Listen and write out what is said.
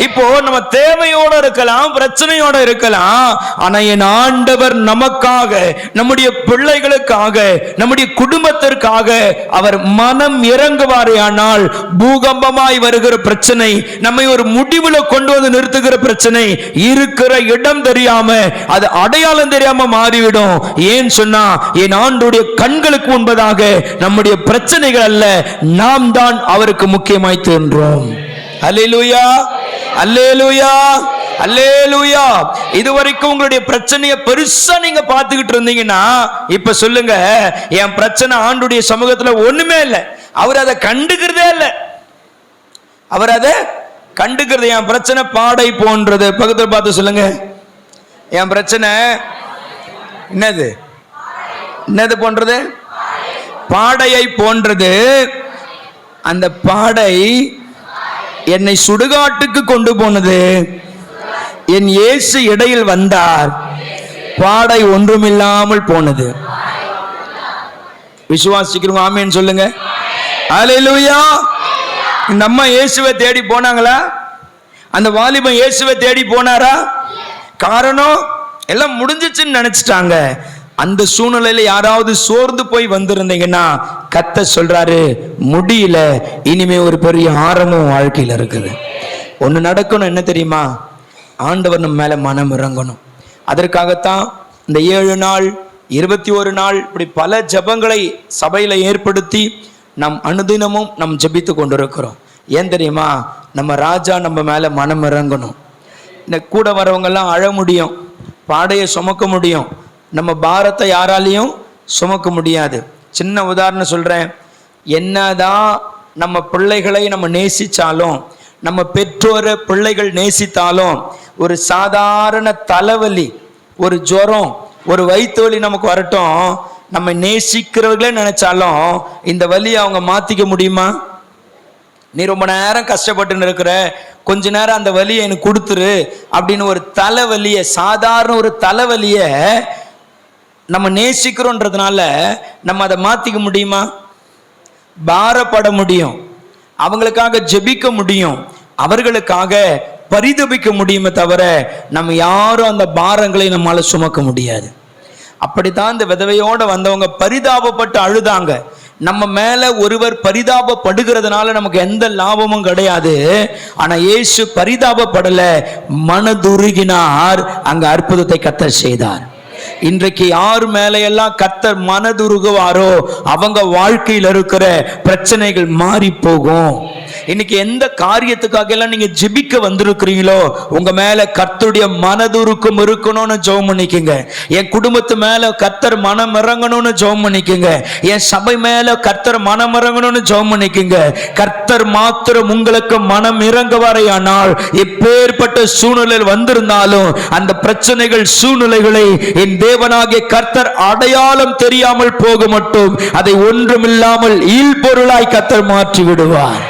இப்போ நம்ம தேவையோட இருக்கலாம் பிரச்சனையோட இருக்கலாம் ஆனா என் ஆண்டவர் நமக்காக நம்முடைய பிள்ளைகளுக்காக நம்முடைய குடும்பத்திற்காக அவர் மனம் இறங்குவாரே ஆனால் பூகம்பமாய் வருகிற பிரச்சனை நம்மை ஒரு முடிவுல கொண்டு வந்து நிறுத்துகிற பிரச்சனை இருக்கிற இடம் தெரியாம அது அடையாளம் தெரியாம மாறிவிடும். ஏன் சொன்னா என் ஆண்டுடைய கண்களுக்கு முன்பதாக நம்முடைய பிரச்சனைகள் அல்ல நாம் தான் அவருக்கு முக்கியமாய் தோன்றோம் அல்லேலூயா அல்லேலூயா அல்லேலூயா. இதுவரைக்கும் உங்களுடைய பிரச்சனையை பெருசா நீங்க பார்த்துக்கிட்டு இருந்தீங்கன்னா இப்ப சொல்லுங்க என் பிரச்சனை ஆண்டுடைய சமூகத்துல ஒண்ணுமே இல்லை. அவர் அதை கண்டுக்கிறதே இல்லை. அவர் அதை கண்டுக்கிறது என் பிரச்சனை பாடை போன்றது. பக்கத்தில் பார்த்து சொல்லுங்க. என் பிரச்சனை என்னது? என்னது போன்றது? பாடையை போன்றது. அந்த பாடை என்னை சுடுகாட்டுக்கு கொண்டு போனது. என் இயேசு இடையில் வந்தார். பாடை ஒன்றுமில்லாமல் போனது. விசுவாசிக்கிறவங்க ஆமேன்னு சொல்லுங்க. அலையிலுயா இந்த அம்மா இயேசுவை தேடி போனாங்களா? அந்த வாலிபன் இயேசுவை தேடி போனாரா? காரணம் எல்லாம் முடிஞ்சிச்சுன்னு நினைச்சிட்டாங்க. அந்த சூழ்நிலையில யாராவது சோர்ந்து போய் வந்திருந்தீங்கன்னா கத்த சொல்றாரு முடியல இனிமே ஒரு பெரிய ஆரம்பம் வாழ்க்கையில இருக்குது. ஒன்று நடக்கணும் என்ன தெரியுமா? ஆண்டவர் நம்ம மேல மனம் இறங்கணும். அதற்காகத்தான் இந்த ஏழு நாள் இருபத்தி ஒரு நாள் இப்படி பல ஜெபங்களை சபையில் ஏற்படுத்தி நம் அனுதினமும் நம் ஜெபித்து கொண்டிருக்கிறோம். ஏன் தெரியுமா? நம்ம ராஜா நம்ம மேலே மனம் இறங்கணும். இந்த கூட வரவங்கெல்லாம் அழ முடியும். பாடையை சுமக்க முடியும். நம்ம பாரத்தை யாராலையும் சுமக்க முடியாது. சின்ன உதாரணம் சொல்கிறேன் என்னதான் நம்ம பிள்ளைகளை நம்ம நேசித்தாலும் நம்ம பெற்றோரை பிள்ளைகள் நேசித்தாலும் ஒரு சாதாரண தலைவலி ஒரு ஜுரம் ஒரு வயிற்று வலி நமக்கு வரட்டும். நம்ம நேசிக்கிறவர்களே நினைச்சாலும் இந்த வலியை அவங்க மாற்றிக்க முடியுமா? நீ ரொம்ப நேரம் கஷ்டப்பட்டு இருக்கிற கொஞ்ச நேரம் அந்த வலியை எனக்கு கொடுத்துரு அப்படின்னு ஒரு தலைவலியை சாதாரண ஒரு தலைவலியை நம்ம நேசிக்கிறோன்றதுனால நம்ம அதை மாத்திக்க முடியுமா? பாரப்பட முடியும். அவங்களுக்காக ஜெபிக்க முடியும். அவர்களுக்காக பரிதபிக்க முடியுமே தவிர நம்ம யாரும் அந்த பாரங்களை நம்மால சுமக்க முடியாது. அப்படித்தான் இந்த விதவையோட வந்தவங்க பரிதாபப்பட்டு அழுதாங்க. நம்ம மேல ஒருவர் பரிதாபப்படுகிறதுனால நமக்கு எந்த லாபமும் கிடையாது. ஆனா இயேசு பரிதாபப்படல மனதுருகினார். அங்க அற்புதத்தை கத்த செய்தார். இன்றைக்கு யார் மேலையெல்லாம் கத்தர் மனதுருகுவாரோ அவங்க வாழ்க்கையில் இருக்கிற பிரச்சனைகள் மாறி போகும் இன்னைக்கு எந்த காரியத்துக்காக எல்லாம் நீங்க ஜெபிக்க வந்திருக்கிறீங்களோ உங்க மேல கர்த்தருடைய மனதுருக்கம் இருக்கணும்னு ஜெபம் பண்ணிக்கங்க. என் குடும்பத்து மேல கர்த்தர் மனம் இறங்கணும்னு ஜெபம் பண்ணிக்கங்க. என் சபை மேல கர்த்தர் மனம் இறங்கணும்னு ஜெபம் பண்ணிக்கங்க. கர்த்தர் மாத்திரம் உங்களுக்கு மனம் இறங்க வரையானால் எப்பேற்பட்ட சூழ்நிலையில் வந்திருந்தாலும் அந்த பிரச்சனைகள் சூழ்நிலைகளை என் தேவனாகிய கர்த்தர் அடையாளம் தெரியாமல் போக மட்டும் அதை ஒன்றுமில்லாமல் ஈழ்பொருளாய் கத்தர் மாற்றி விடுவார்